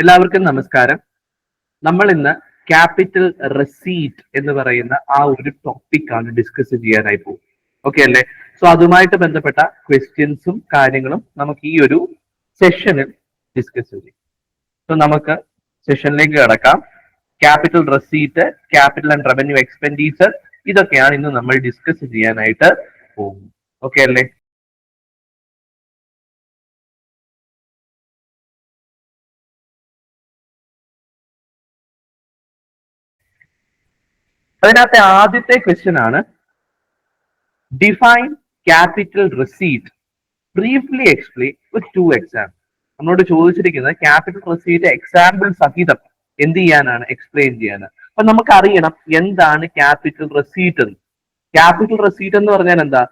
എല്ലാവർക്കും നമസ്കാരം. നമ്മൾ ഇന്ന് ക്യാപിറ്റൽ റെസീറ്റ് എന്ന് പറയുന്ന ആ ഒരു ടോപ്പിക് ആണ് ഡിസ്കസ് ചെയ്യാനായി പോകും ഓക്കെ അല്ലേ? സോ അതുമായിട്ട് ബന്ധപ്പെട്ട ക്വസ്റ്റ്യൻസും കാര്യങ്ങളും നമുക്ക് ഈ ഒരു സെഷനിൽ ഡിസ്കസ് ചെയ്യും. സോ നമുക്ക് സെഷനിലേക്ക് കിടക്കാം. Capital receipt capital and revenue expenditure ഇതൊക്കെയാണ് ഇന്ന് നമ്മൾ ഡിസ്കസ് ചെയ്യാനായിട്ട് പോകും ഓക്കെ അല്ലേ? അതിനകത്തെ ആദ്യത്തെ ക്വസ്റ്റ്യൻ ആണ്. Define capital receipt briefly explain with two exam നമ്മളോട് ചോദിച്ചിരിക്കുന്നത് ക്യാപിറ്റൽ റിസീറ്റ് എക്സാമ്പിൾ സഹിതം എന്ത് ചെയ്യാനാണ്? എക്സ്പ്ലെയിൻ ചെയ്യാനാണ്. അപ്പൊ നമുക്ക് അറിയണം എന്താണ് ക്യാപിറ്റൽ റെസീറ്റ് എന്ന്. ക്യാപിറ്റൽ റെസീറ്റ് എന്ന് പറഞ്ഞാൽ എന്താ?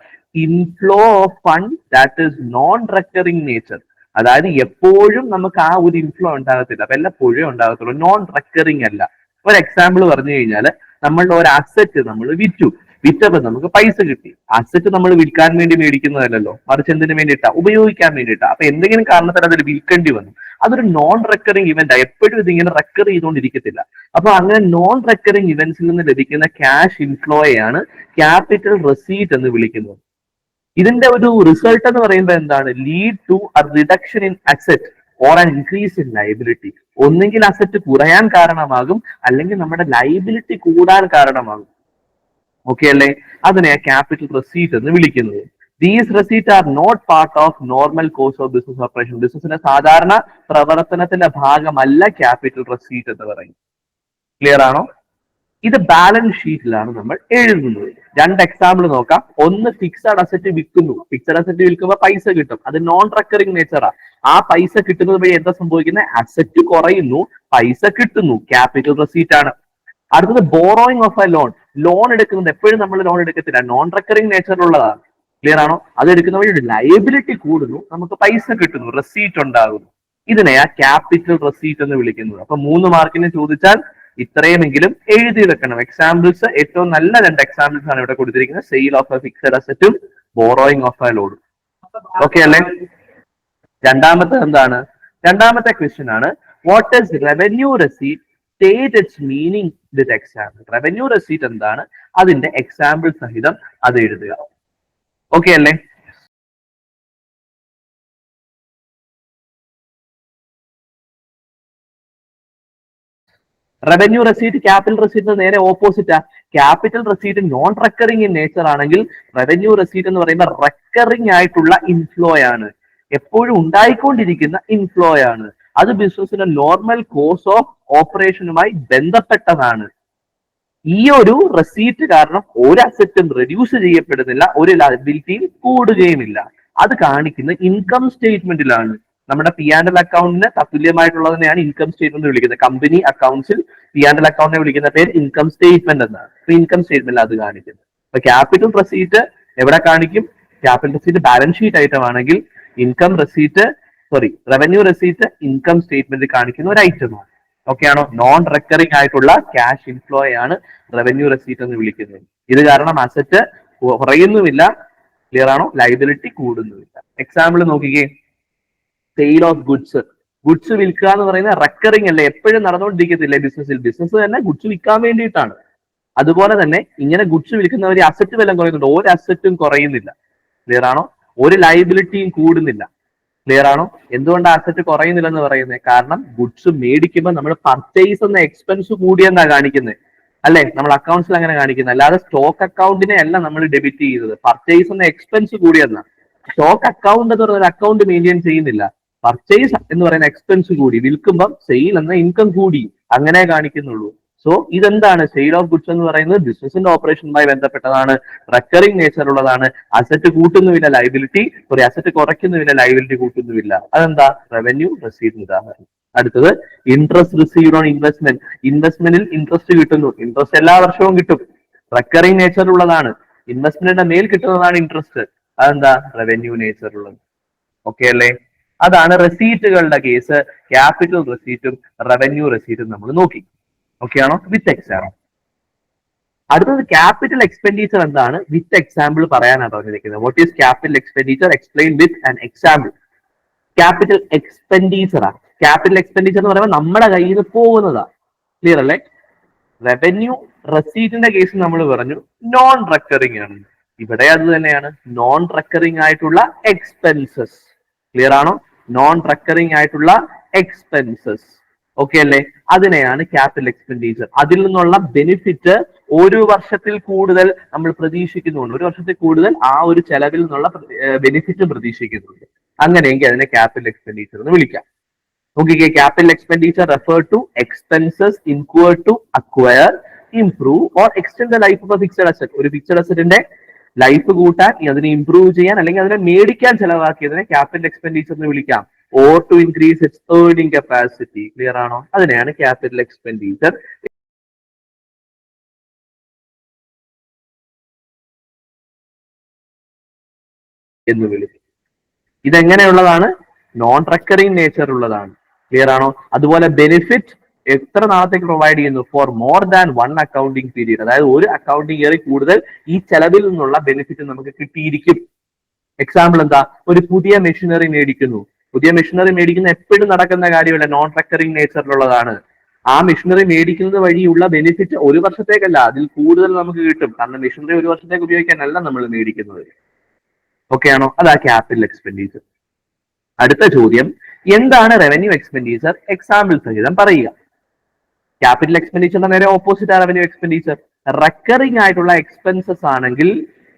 Inflow of fund that is non recurring nature അതായത് എപ്പോഴും നമുക്ക് ആ ഒരു ഇൻഫ്ലോ ഉണ്ടാകത്തില്ല. അപ്പൊ എല്ലപ്പോഴും ഉണ്ടാകത്തുള്ളൂ. നോൺ റെക്കറിംഗ് അല്ല. ഒരു എക്സാമ്പിൾ പറഞ്ഞു കഴിഞ്ഞാൽ നമ്മളുടെ ഒരു അസറ്റ് നമ്മൾ വിറ്റു. വിറ്റപ്പോൾ നമുക്ക് പൈസ കിട്ടി. അസറ്റ് നമ്മൾ വിൽക്കാൻ വേണ്ടി മേടിക്കുന്നതല്ലല്ലോ. മറിച്ച് എന്തിനു വേണ്ടിയിട്ടാ? ഉപയോഗിക്കാൻ വേണ്ടിയിട്ടാ. അപ്പൊ എന്തെങ്കിലും കാരണത്താൽ അതിൽ വിൽക്കേണ്ടി വന്നു. അതൊരു നോൺ റെക്കറിങ് ഇവന്റ് എപ്പോഴും ഇതിങ്ങനെ റെക്കർ ചെയ്തുകൊണ്ടിരിക്കത്തില്ല. അപ്പൊ അങ്ങനെ നോൺ റെക്കറിങ് ഇവന്റ്സിൽ നിന്ന് ലഭിക്കുന്ന ക്യാഷ് ഇൻഫ്ലോയാണ് ക്യാപിറ്റൽ റെസീറ്റ് എന്ന് വിളിക്കുന്നത്. ഇതിന്റെ ഒരു റിസൾട്ട് എന്ന് പറയുമ്പോൾ എന്താണ്? Lead to a reduction in asset or an increase in liability ഒന്നെങ്കിൽ അസറ്റ് കുറയാൻ കാരണമാകും അല്ലെങ്കിൽ നമ്മുടെ ലൈബിലിറ്റി കൂടാൻ കാരണമാകും. ഓക്കെ അല്ലേ? അതിനെ ക്യാപിറ്റൽ റെസീറ്റ് എന്ന് വിളിക്കുന്നത്. These receipt are not part of normal course of business operation ബിസിനസിന്റെ സാധാരണ പ്രവർത്തനത്തിന്റെ ഭാഗമല്ല ക്യാപിറ്റൽ റെസീറ്റ് എന്ന് പറയും ക്ലിയർ ആണോ? ഇത് ബാലൻസ് ഷീറ്റിലാണ് നമ്മൾ എഴുതുന്നത്. രണ്ട് എക്സാമ്പിൾ നോക്കാം. ഒന്ന് ഫിക്സഡ് അസറ്റ് വിൽക്കുന്നു. ഫിക്സഡ് അസറ്റ് വിൽക്കുമ്പോൾ പൈസ കിട്ടും. അത് നോൺ റെക്കറിംഗ് നേച്ചറാ ആ പൈസ കിട്ടുന്നത് വഴി എന്താ സംഭവിക്കുന്നത് അസറ്റ് കുറയുന്നു പൈസ കിട്ടുന്നു. ക്യാപിറ്റൽ റെസീറ്റ് ആണ്. അടുത്തത് borrowing of a loan loan എടുക്കുന്നത് എപ്പോഴും നമ്മൾ ലോൺ എടുക്കത്തില്ല. നോൺ റെക്കറിംഗ് നേച്ചറുള്ളതാണ് ക്ലിയർ ആണോ? അത് എടുക്കുന്ന വഴി ലയബിലിറ്റി കൂടുന്നു നമുക്ക് പൈസ കിട്ടുന്നു. റെസീറ്റ് ഉണ്ടാകുന്നു. ഇതിനെയാ ക്യാപിറ്റൽ റെസീറ്റ് എന്ന് വിളിക്കുന്നത്. അപ്പൊ മൂന്ന് മാർക്കിന് ചോദിച്ചാൽ ഇത്രയുമെങ്കിലും എഴുതി വെക്കണം. എക്സാമ്പിൾസ് ഏറ്റവും നല്ല രണ്ട് എക്സാമ്പിൾസ് ആണ് ഇവിടെ കൊടുത്തിരിക്കുന്നത്. സെയിൽ ഓഫ് എ ഫിക്സഡ് അസറ്റും ബോറോയിങ് ഓഫ് എ ലോഡും ഓക്കെ അല്ലേ? രണ്ടാമത്തെ എന്താണ്? രണ്ടാമത്തെ ക്വസ്റ്റ്യൻ ആണ്. What is revenue receipt state its meaning with example revenue receipt എന്താണ്? അതിന്റെ എക്സാമ്പിൾ സഹിതം അത് എഴുതുക. ഓക്കെ അല്ലേ? റവന്യൂ റെസീറ്റ് ക്യാപിറ്റൽ റെസീറ്റ് നേരെ ഓപ്പോസിറ്റാ capital receipt non recurring in nature ആണെങ്കിൽ റവന്യൂ റെസീറ്റ് എന്ന് പറയുമ്പോൾ റെക്കറിംഗ് ആയിട്ടുള്ള ഇൻഫ്ലോ ആണ്. എപ്പോഴും ഉണ്ടായിക്കൊണ്ടിരിക്കുന്ന ഇൻഫ്ലോ ആണ്. അത് ബിസിനസിന്റെ നോർമൽ കോഴ്സ് ഓഫ് ഓപ്പറേഷനുമായി ബന്ധപ്പെട്ടതാണ്. ഈ ഒരു റെസീറ്റ് കാരണം ഒരു അസറ്റും റെഡ്യൂസ് ചെയ്യപ്പെടുന്നില്ല ഒരു ലയബിലിറ്റിയും കൂടുകയുമില്ല. അത് കാണിക്കുന്ന ഇൻകം സ്റ്റേറ്റ്മെന്റിലാണ് നമ്മുടെ പി ആൻഡ് എൽ അക്കൗണ്ടിന് തത്തുല്യമായിട്ടുള്ളതിനെയാണ് ഇൻകം സ്റ്റേറ്റ്മെന്റ് വിളിക്കുന്നത്. കമ്പനി അക്കൗണ്ട്സിൽ പി ആൻഡ് എൽ അക്കൗണ്ടിനെ വിളിക്കുന്ന പേര് ഇൻകം സ്റ്റേറ്റ്മെന്റ് എന്നാണ്. അപ്പൊ ഇൻകം സ്റ്റേറ്റ്മെന്റ് അത് കാണിക്കുന്നത് അപ്പൊ ക്യാപിറ്റൽ റെസീറ്റ് എവിടെ കാണിക്കും? Capital receipt balance sheet item ആണെങ്കിൽ income receipt sorry revenue receipt income statement കാണിക്കുന്ന ഒരു ഐറ്റമാണ് ഓക്കെ ആണോ? നോൺ റെക്കറിംഗ് ആയിട്ടുള്ള ക്യാഷ് ഇൻഫ്ലോ ആണ് റവന്യൂ റെസീറ്റ് എന്ന് വിളിക്കുന്നത്. ഇത് കാരണം അസറ്റ് കുറയുന്നുമില്ല. ക്ലിയർ ആണോ? ലൈബിലിറ്റി കൂടുന്നുമില്ല. എക്സാമ്പിൾ നോക്കിക്കേ. സെയിൽ ഓഫ് ഗുഡ്സ് ഗുഡ്സ് വിൽക്കുക എന്ന് പറയുന്നത് റെക്കറിംഗ് അല്ലേ? എപ്പോഴും നടന്നുകൊണ്ടിരിക്കത്തില്ലേ ബിസിനസ്സിൽ ബിസിനസ് തന്നെ ഗുഡ്സ് വിൽക്കാൻ വേണ്ടിയിട്ടാണ്. അതുപോലെ തന്നെ ഇങ്ങനെ ഗുഡ്സ് വിൽക്കുന്നവർ അസറ്റ് വില കുറയുന്നുണ്ട്. ഒരു അസറ്റും കുറയുന്നില്ല. ക്ലിയർ ആണോ? ഒരു ലൈബിലിറ്റിയും കൂടുന്നില്ല. ക്ലിയർ ആണോ? എന്തുകൊണ്ട് അസറ്റ് കുറയുന്നില്ല എന്ന് പറയുന്നത് കാരണം ഗുഡ്സ് മേടിക്കുമ്പോൾ നമ്മൾ പർച്ചേസ് എന്ന എക്സ്പെൻസ് കൂടിയെന്നാ കാണിക്കുന്നത് അല്ലെ? നമ്മൾ അക്കൗണ്ട്സിൽ അങ്ങനെ കാണിക്കുന്നത് അല്ലാതെ സ്റ്റോക്ക് അക്കൗണ്ടിനെ അല്ല നമ്മൾ ഡെബിറ്റ് ചെയ്യുന്നത് പർച്ചേസ് എന്ന എക്സ്പെൻസ് കൂടിയെന്നാ സ്റ്റോക്ക് അക്കൗണ്ട് എന്ന് പറയുന്ന അക്കൗണ്ട് മെയിന്റെയിൻ ചെയ്യുന്നില്ല. പർച്ചേസ് എന്ന് പറയുന്ന എക്സ്പെൻസ് കൂടി വിൽക്കുമ്പോൾ സെയിൽ എന്ന ഇൻകം കൂടി അങ്ങനെ കാണിക്കുന്നുള്ളൂ. സോ ഇതെന്താണ്? സെയിൽ ഓഫ് ഗുഡ്സ് എന്ന് പറയുന്നത് ബിസിനസിന്റെ ഓപ്പറേഷനുമായി ബന്ധപ്പെട്ടതാണ്. റെക്കറിംഗ് നേച്ചർ ഉള്ളതാണ്. അസറ്റ് കൂട്ടുന്നുമില്ല ലൈബിലിറ്റി സോറി അസറ്റ് കുറയ്ക്കുന്നുമില്ല ലൈബിലിറ്റി കൂട്ടുന്നുമില്ല അതെന്താ? റവന്യൂ റെസീവ് ഉദാഹരണം. അടുത്തത് ഇൻട്രസ്റ്റ് റിസീവ് ഓൺ ഇൻവെസ്റ്റ്മെന്റ് ഇൻവെസ്റ്റ്മെന്റിൽ ഇൻട്രസ്റ്റ് കിട്ടുന്നു. ഇൻട്രസ്റ്റ് എല്ലാ വർഷവും കിട്ടും. റെക്കറിംഗ് നേച്ചർ ഉള്ളതാണ്. ഇൻവെസ്റ്റ്മെന്റിന്റെ മേൽ കിട്ടുന്നതാണ് ഇൻട്രസ്റ്റ് അതെന്താ? റവന്യൂ നേച്ചർ ഉള്ളത്. ഓക്കെ അല്ലേ? അതാണ് റെസീറ്റുകളുടെ കേസ് ക്യാപിറ്റൽ റെസീറ്റും റവന്യൂ റെസീറ്റും നമ്മൾ നോക്കി. ഓക്കെ ആണോ? വിത്ത് എക്സാമ്പിൾ അടുത്തത് ക്യാപിറ്റൽ എക്സ്പെൻഡിച്ചർ എന്താണ്? വിത്ത് എക്സാമ്പിൾ പറയാനാണ് പറഞ്ഞിരിക്കുന്നത്. What is capital expenditure explain with an example capital എക്സ്പെൻഡിച്ചറാ capital expenditure എന്ന് പറയുമ്പോൾ നമ്മുടെ കയ്യിൽ നിന്ന് പോകുന്നതാ. ക്ലിയർ അല്ലേ? റവന്യൂ റെസീറ്റിന്റെ കേസ് നമ്മൾ പറഞ്ഞു. നോൺ റെക്കറിംഗ് ആണ്. ഇവിടെ അത് തന്നെയാണ്. നോൺ റെക്കറിംഗ് ആയിട്ടുള്ള എക്സ്പെൻസസ് ക്ലിയർ ആണോ? നോൺ റെക്കറിംഗ് ആയിട്ടുള്ള എക്സ്പെൻസസ് ഓക്കെ അല്ലേ? അതിനെയാണ് ക്യാപിറ്റൽ എക്സ്പെൻഡിച്ചർ അതിൽ നിന്നുള്ള ബെനിഫിറ്റ് ഒരു വർഷത്തിൽ കൂടുതൽ നമ്മൾ പ്രതീക്ഷിക്കുന്നുണ്ട്. ഒരു വർഷത്തിൽ കൂടുതൽ ആ ഒരു ചെലവിൽ നിന്നുള്ള ബെനിഫിറ്റ് പ്രതീക്ഷിക്കുന്നുണ്ട്. അങ്ങനെയെങ്കിൽ അതിനെ ക്യാപിറ്റൽ എക്സ്പെൻഡിച്ചർ എന്ന് വിളിക്കാം. നോക്കിക്കേ capital expenditure refer to expenses incur to acquire improve or extend the life of fixed asset ഒരു ഫിക്സഡ് അസറ്റിന്റെ ലൈഫ് കൂട്ടാൻ അതിനെ ഇംപ്രൂവ് ചെയ്യാൻ അല്ലെങ്കിൽ അതിനെ മേടിക്കാൻ ചെലവാക്കിയതിനെ ക്യാപിറ്റൽ എക്സ്പെൻഡിച്ചർ എന്ന് വിളിക്കാം. Or to increase its earning capacity clear ആണോ? അതിനെയാണ് ക്യാപിറ്റൽ എക്സ്പെൻഡിച്ചർ എന്ന് വിളിക്കും. ഇതെങ്ങനെയുള്ളതാണ്? നോൺ റെക്കറിംഗ് നേച്ചർ ഉള്ളതാണ്. ക്ലിയർ ആണോ? അതുപോലെ ബെനിഫിറ്റ് എത്ര നാളത്തേക്ക് പ്രൊവൈഡ് ചെയ്യുന്നു? For more than one accounting period അതായത് ഒരു അക്കൗണ്ടിങ് ഇയറിൽ കൂടുതൽ ഈ ചെലവിൽ നിന്നുള്ള ബെനിഫിറ്റ് നമുക്ക് കിട്ടിയിരിക്കും. എക്സാമ്പിൾ എന്താ? ഒരു പുതിയ മെഷീനറി മേടിക്കുന്നു. പുതിയ മെഷീനറി മേടിക്കുന്ന എപ്പോഴും നടക്കുന്ന കാര്യമല്ല നോൺ റെക്കറിംഗ് നേച്ചറിലുള്ളതാണ് ആ മെഷീനറി മേടിക്കുന്നത് വഴിയുള്ള ബെനിഫിറ്റ് ഒരു വർഷത്തേക്കല്ല അതിൽ കൂടുതൽ നമുക്ക് കിട്ടും. കാരണം മെഷീനറി ഒരു വർഷത്തേക്ക് ഉപയോഗിക്കാനല്ല നമ്മൾ മേടിക്കുന്നത്. ഓക്കെ ആണോ? അതാ ക്യാപിറ്റൽ എക്സ്പെൻഡിച്ചർ അടുത്ത ചോദ്യം. എന്താണ് റവന്യൂ എക്സ്പെൻഡിച്ചർ എക്സാമ്പിൾ സഹിതം പറയുക. ക്യാപിറ്റൽ എക്സ്പെൻഡിച്ചറിന്റെ നേരെ ഓപ്പോസിറ്റ് ആണ് റവന്യൂ എക്സ്പെൻഡിച്ചർ റെക്കറിംഗ് ആയിട്ടുള്ള എക്സ്പെൻസസ് ആണെങ്കിൽ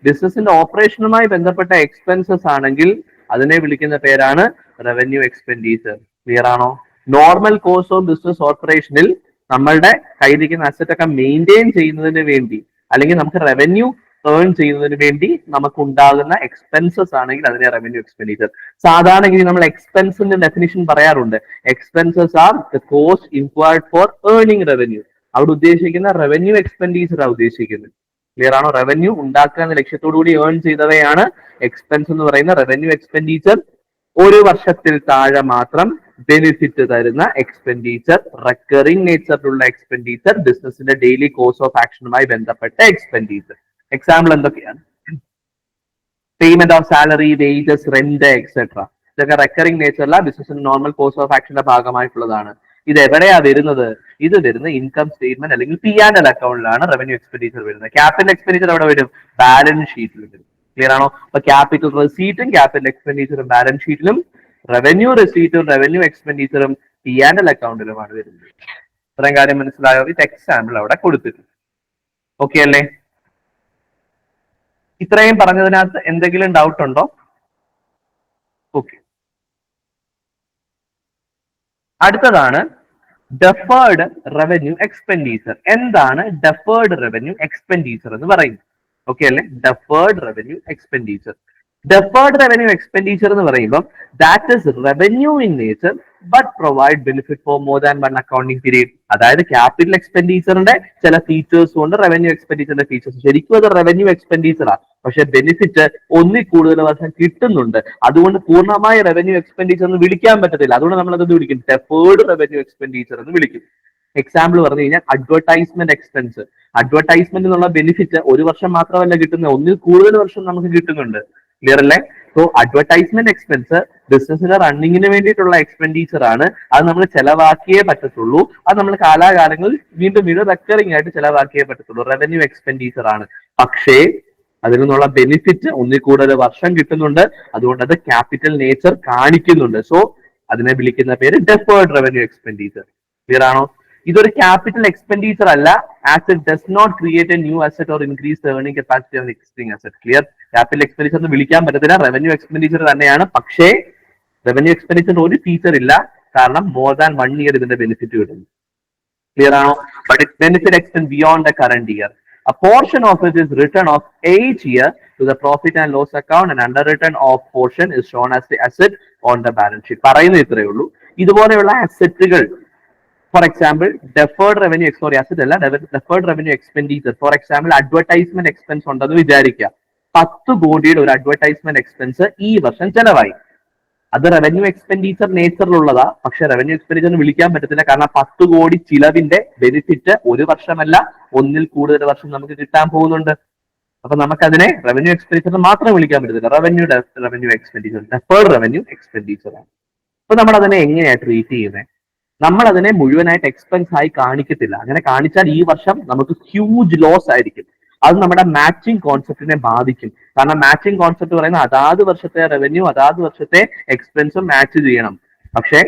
ബിസിനസിന്റെ ഓപ്പറേഷനുമായി ബന്ധപ്പെട്ട എക്സ്പെൻസസ് ആണെങ്കിൽ അതിനെ വിളിക്കുന്ന പേരാണ് റവന്യൂ എക്സ്പെൻഡിച്ചർ ക്ലിയർ ആണോ? നോർമൽ കോഴ്സ് ഓഫ് ബിസിനസ് ഓപ്പറേഷനിൽ നമ്മളുടെ കയ്യിലിരിക്കുന്ന അസറ്റ് ഒക്കെ മെയിന്റെയിൻ ചെയ്യുന്നതിന് വേണ്ടി അല്ലെങ്കിൽ നമുക്ക് റവന്യൂ ഏൺ ചെയ്യുന്നതിന് വേണ്ടി നമുക്ക് ഉണ്ടാകുന്ന എക്സ്പെൻസസ് ആണെങ്കിൽ അതിനെ റവന്യൂ എക്സ്പെൻഡിച്ചർ സാധാരണഗതി നമ്മൾ എക്സ്പെൻസിന്റെ ഡെഫിനിഷൻ പറയാറുണ്ട്. Expenses are the cost incurred for earning revenue അവിടെ ഉദ്ദേശിക്കുന്ന റവന്യൂ എക്സ്പെൻഡിച്ചർ ആണ് ഉദ്ദേശിക്കുന്നത്. ക്ലിയർ ആണോ? റവന്യൂ ഉണ്ടാക്കുക എന്ന ലക്ഷ്യത്തോടു കൂടി ഏൺ ചെയ്തവയാണ് എക്സ്പെൻസ് എന്ന് പറയുന്ന റവന്യൂ എക്സ്പെൻഡിച്ചർ ഒരു വർഷത്തിൽ താഴെ മാത്രം ബെനിഫിറ്റ് തരുന്ന എക്സ്പെൻഡിച്ചർ റെക്കറിംഗ് നേച്ചറിലുള്ള എക്സ്പെൻഡിച്ചർ ബിസിനസിന്റെ ഡെയിലി കോഴ്സ് ഓഫ് ആക്ഷനുമായി ബന്ധപ്പെട്ട എക്സ്പെൻഡിച്ചർ എക്സാമ്പിൾ എന്തൊക്കെയാണ്? Payment of salary wages rent etcetera ഇതൊക്കെ റെക്കറിംഗ് നേച്ചറിലെ ബിസിനസിന്റെ നോർമൽ കോഴ്സ് ഓഫ് ആക്ഷന്റെ ഭാഗമായിട്ടുള്ളതാണ്. ഇത് എവിടെയാ വരുന്നത്? ഇത് വരുന്ന ഇൻകം സ്റ്റേറ്റ്മെന്റ് അല്ലെങ്കിൽ പി ആൻഡ് എൽ അക്കൗണ്ടിലാണ് റവന്യൂ എക്സ്പെൻഡിച്ചർ വരുന്നത്. ക്യാപിറ്റൽ എക്സ്പെൻഡിച്ചർ എവിടെ വരും? ബാലൻസ് ഷീറ്റിൽ വരും. ക്ലിയർ ആണോ? അപ്പൊ ക്യാപിറ്റൽ റെസീറ്റും ക്യാപിറ്റൽ എക്സ്പെൻഡിച്ചറും ബാലൻസ് ഷീറ്റിലും റവന്യൂ റെസീറ്റും റവന്യൂ എക്സ്പെൻഡിച്ചറും പി ആൻഡ് എൽ അക്കൗണ്ടിലുമാണ് വരുന്നത്. ഇത്രയും കാര്യം മനസ്സിലായോ? ഇത് എക്സാമ്പിൾ അവിടെ കൊടുത്തിട്ടുണ്ട്. ഓക്കെ അല്ലേ? ഇത്രയും പറഞ്ഞതിനകത്ത് എന്തെങ്കിലും ഡൗട്ട് ഉണ്ടോ? ഓക്കെ അടുത്തതാണ് ഡെഫേർഡ് റവന്യൂ എക്സ്പെൻഡിച്ചർ എന്താണ് ഡെഫേർഡ് റവന്യൂ എക്സ്പെൻഡിച്ചർ എന്ന് പറയുന്നത്? ഓക്കെ അല്ലെ? Deferred revenue expenditure deferred revenue expenditure എന്ന് പറയുമ്പോൾ that is revenue in nature but provide benefit for more than one accounting period അതായത് ക്യാപിറ്റൽ എക്സ്പെൻഡിച്ചറിന്റെ ചില ഫീച്ചേഴ്സ് കൊണ്ട് റവന്യൂ എക്സ്പെൻഡിച്ചറിന്റെ ഫീച്ചേഴ്സ് ശരിക്കും അത് റവന്യൂ എക്സ്പെൻഡിച്ചറാണ് പക്ഷെ ബെനിഫിറ്റ് ഒന്നിൽ കൂടുതൽ വർഷം കിട്ടുന്നുണ്ട്. അതുകൊണ്ട് പൂർണമായ റവന്യൂ എക്സ്പെൻഡിച്ചർ എന്ന് വിളിക്കാൻ പറ്റത്തില്ല. അതുകൊണ്ട് നമ്മൾ അതൊന്ന് വിളിക്കും? ഡെഫേർഡ് റവന്യൂ എക്സ്പെൻഡിച്ചർ എന്ന് വിളിക്കും. എക്സാമ്പിൾ പറഞ്ഞു കഴിഞ്ഞാൽ അഡ്വർടൈസ്മെന്റ് എക്സ്പെൻസ് അഡ്വർടൈസ്മെന്റ് എന്നുള്ള ബെനിഫിറ്റ് ഒരു വർഷം മാത്രമല്ല കിട്ടുന്നത്. ഒന്നിൽ കൂടുതൽ വർഷം നമുക്ക് കിട്ടുന്നുണ്ട്. ക്ലിയർ അല്ലേ? സോ അഡ്വർടൈസ്മെന്റ് എക്സ്പെൻസ് ബിസിനസിന്റെ റണ്ണിങ്ങിന് വേണ്ടിയിട്ടുള്ള എക്സ്പെൻഡിച്ചർ ആണ്. അത് നമ്മൾ ചെലവാക്കിയേ പറ്റത്തുള്ളൂ. അത് നമ്മൾ കാലാകാലങ്ങളിൽ വീണ്ടും വീണ്ടും റെക്കറിംഗ് ആയിട്ട് ചെലവാക്കിയേ പറ്റത്തുള്ളൂ. റവന്യൂ എക്സ്പെൻഡിച്ചർ ആണ്. പക്ഷേ അതിൽ നിന്നുള്ള ബെനിഫിറ്റ് ഒന്നിൽ കൂടുതൽ വർഷം കിട്ടുന്നുണ്ട്. അതുകൊണ്ട് അത് ക്യാപിറ്റൽ നേച്ചർ കാണിക്കുന്നുണ്ട്. സോ അതിനെ വിളിക്കുന്ന പേര് ഡെഫേർഡ് റവന്യൂ എക്സ്പെൻഡിച്ചർ ക്ലിയർ ആണോ? ഇതൊരു ക്യാപിറ്റൽ എക്സ്പെൻഡിച്ചർ അല്ല. As it does not create a new asset or increase earning capacity of existing asset clear capital expenditure എന്ന് വിളിക്കാൻ പറ്റത്തില്ല. റവന്യൂ എക്സ്പെൻഡിച്ചർ തന്നെയാണ്. പക്ഷേ റവന്യൂ എക്സ്പെൻഡിച്ചർ ഒരു ഫീച്ചർ ഇല്ല. കാരണം മോർ ദാൻ വൺ ഇയർ ഇതിന്റെ ബെനിഫിറ്റ് കിട്ടുന്നു. ക്ലിയർ ആണോ? But it benefit extend beyond the current year A portion of it is written off each year to the profit and loss account. And underwritten of portion is shown as the asset on the balance sheet. പറയുന്നത് ഇത്രയേ ഉള്ളൂ. ഇതുപോലെയുള്ള അസറ്റുകൾ for example deferred revenue sorry asset അല്ല deferred revenue expenditure for example advertisement expense ഉണ്ടെന്ന് വിചാരിക്കുക. പത്ത് കോടിയുടെ ഒരു അഡ്വർടൈസ്മെന്റ് എക്സ്പെൻസ് ഈ വർഷം ചെലവായി. അത് റവന്യൂ എക്സ്പെൻഡിച്ചർ നേച്ചറിലുള്ളതാ പക്ഷെ റവന്യൂ എക്സ്പെൻഡിച്ചർ വിളിക്കാൻ പറ്റത്തില്ല. കാരണം പത്ത് കോടി ചിലവിന്റെ ബെനിഫിറ്റ് ഒരു വർഷമല്ല ഒന്നിൽ കൂടുതൽ വർഷം നമുക്ക് കിട്ടാൻ പോകുന്നുണ്ട്. അപ്പൊ നമുക്കതിനെ റവന്യൂ എക്സ്പെൻഡിച്ചർ മാത്രം വിളിക്കാൻ പറ്റത്തില്ല. Revenue revenue expenditure deferred revenue expenditure ആണ്. അപ്പൊ നമ്മൾ അതിനെ എങ്ങനെയാണ് ട്രീറ്റ് ചെയ്യുന്നത് നമ്മൾ അതിനെ മുഴുവനായിട്ട് എക്സ്പെൻസ് ആയി കാണിക്കത്തില്ല. അങ്ങനെ കാണിച്ചാൽ ഈ വർഷം നമുക്ക് ഹ്യൂജ് ലോസ് ആയിരിക്കും. അത് നമ്മുടെ മാച്ചിങ് കോൺസെപ്റ്റിനെ ബാധിക്കും. കാരണം മാച്ചിങ് കോൺസെപ്റ്റ് പറയുന്ന അതാത് വർഷത്തെ റവന്യൂ അതാത് വർഷത്തെ എക്സ്പെൻസും മാച്ച് ചെയ്യണം. പക്ഷെ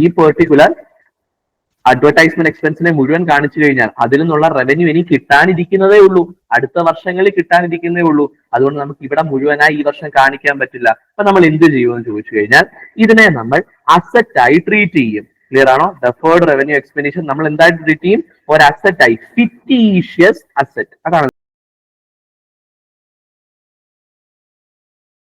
ഈ പെർട്ടിക്കുലർ അഡ്വർടൈസ്മെന്റ് എക്സ്പെൻസിനെ മുഴുവൻ കാണിച്ചു കഴിഞ്ഞാൽ അതിൽ നിന്നുള്ള റവന്യൂ ഇനി കിട്ടാനിരിക്കുന്നതേ ഉള്ളൂ. അടുത്ത വർഷങ്ങളിൽ കിട്ടാനിരിക്കുന്നതേ ഉള്ളൂ. അതുകൊണ്ട് നമുക്ക് ഇവിടെ മുഴുവനായി ഈ വർഷം കാണിക്കാൻ പറ്റില്ല. അപ്പൊ നമ്മൾ എന്ത് ചെയ്യുമെന്ന് ചോദിച്ചു കഴിഞ്ഞാൽ ഇതിനെ നമ്മൾ അസറ്റ് ആയി ട്രീറ്റ് ചെയ്യും. ക്ലിയർ ആണോ? ഡെഫേർഡ് റവന്യൂ എക്സ്പെൻഡിഷൻ നമ്മൾ എന്തായിട്ട് ട്രീറ്റ് ചെയ്യും? ഒരു അസറ്റ് ആയി ഫിറ്റീഷ്യസ് അസറ്റ് അതാണ്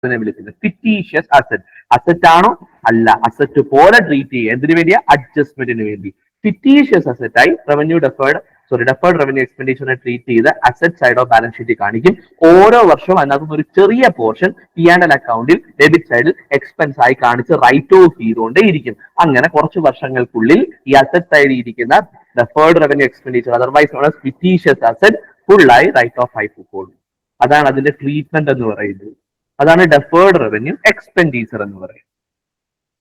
ഇതിനെ വിളിക്കുന്നത്. ഫിറ്റീഷ്യസ് അസറ്റ് അസറ്റ് ആണോ? അല്ല. അസറ്റ് പോലെ ട്രീറ്റ് ചെയ്യുക. എന്തിനു വേണ്ടിയാ? അഡ്ജസ്റ്റ്മെന്റിന് വേണ്ടി. ഫിറ്റീഷ്യസ് ആയി revenue deferred sorry deferred revenue എക്സ്പെൻഡിച്ചറിനെ treat ചെയ്ത് asset side of balance sheet കാണിക്കും. ഓരോ വർഷവും അതിനകത്ത് ഒരു ചെറിയ പോർഷൻ പി ആൻഡ് എൽ അക്കൗണ്ടിൽ ഡെബിറ്റ് സൈഡിൽ എക്സ്പെൻസ് ആയി കാണിച്ച് റൈറ്റ് ഓഫ് ചെയ്തുകൊണ്ടേ ഇരിക്കും. അങ്ങനെ കുറച്ച് വർഷങ്ങൾക്കുള്ളിൽ ഈ അസറ്റ് സൈഡിൽ ഇരിക്കുന്ന deferred revenue expenditure otherwise fictitious asset ഫുള്ളായി റൈറ്റ് ഓഫ് ആയി പോകും അതാണ് അതിന്റെ ട്രീറ്റ്മെന്റ് എന്ന് പറയുന്നത്. അതാണ് ഡെഫേർഡ് റവന്യൂ എക്സ്പെൻഡിച്ചർ എന്ന് പറയുന്നത്.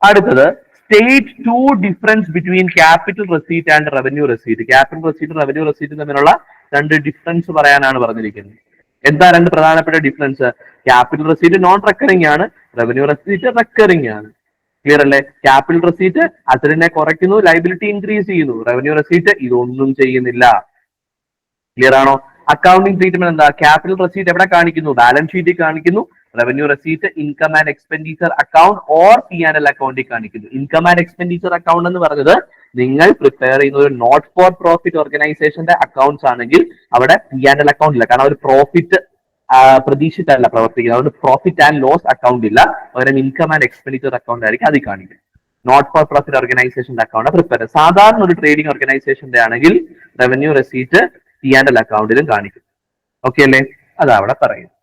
അടുത്തത് state to difference between capital receipt and revenue receipt capital receipt revenue receipt തമ്മിലുള്ള രണ്ട് ഡിഫറൻസ് പറയാനാണ് പറഞ്ഞിരിക്കുന്നത്. എന്താ രണ്ട് പ്രധാനപ്പെട്ട difference capital receipt non recurring ആണ് റവന്യൂ റെസീറ്റ് റെക്കറിംഗ് ആണ്. ക്ലിയർ അല്ലേ? ക്യാപിറ്റൽ റെസീറ്റ് അതിനെ കുറയ്ക്കുന്നു ലൈബിലിറ്റി ഇൻക്രീസ് ചെയ്യുന്നു. റവന്യൂ റെസീറ്റ് ഇതൊന്നും ചെയ്യുന്നില്ല. ക്ലിയർ ആണോ? അക്കൗണ്ടിംഗ് ട്രീറ്റ്മെന്റ് എന്താ? ക്യാപിറ്റൽ റെസീറ്റ് എവിടെ കാണിക്കുന്നു? ബാലൻസ് ഷീറ്റിൽ കാണിക്കുന്നു. Revenue receipt income and expenditure account or P and L അക്കൗണ്ടിൽ കാണിക്കുന്നു. ഇൻകം ആൻഡ് എക്സ്പെൻഡിച്ചർ അക്കൗണ്ട് എന്ന് പറഞ്ഞത് നിങ്ങൾ പ്രിപ്പയർ ചെയ്യുന്ന ഒരു നോട്ട് ഫോർ പ്രോഫിറ്റ് ഓർഗനൈസേഷന്റെ അക്കൗണ്ട്സ് ആണെങ്കിൽ അവിടെ പി ആൻഡ് എൽ അക്കൗണ്ട് ഇല്ല. കാരണം ഒരു പ്രോഫിറ്റ് പ്രതീക്ഷിച്ചല്ല പ്രവർത്തിക്കുന്നത്. അതുകൊണ്ട് പ്രോഫിറ്റ് ആൻഡ് ലോസ് അക്കൗണ്ട് ഇല്ല. പകരം ഇൻകം ആൻഡ് എക്സ്പെൻഡിച്ചർ അക്കൗണ്ട് ആയിരിക്കും അതിൽ കാണിക്കും നോട്ട് ഫോർ പ്രോഫിറ്റ് ഓർഗനൈസേഷന്റെ അക്കൗണ്ട് പ്രിപ്പയർ സാധാരണ ഒരു ട്രേഡിംഗ് ഓർഗനൈസേഷന്റെ ആണെങ്കിൽ revenue receipt P and L അക്കൗണ്ടിലും കാണിക്കും. ഓക്കെ അല്ലേ? അതവിടെ അവിടെ പറയുന്നത്.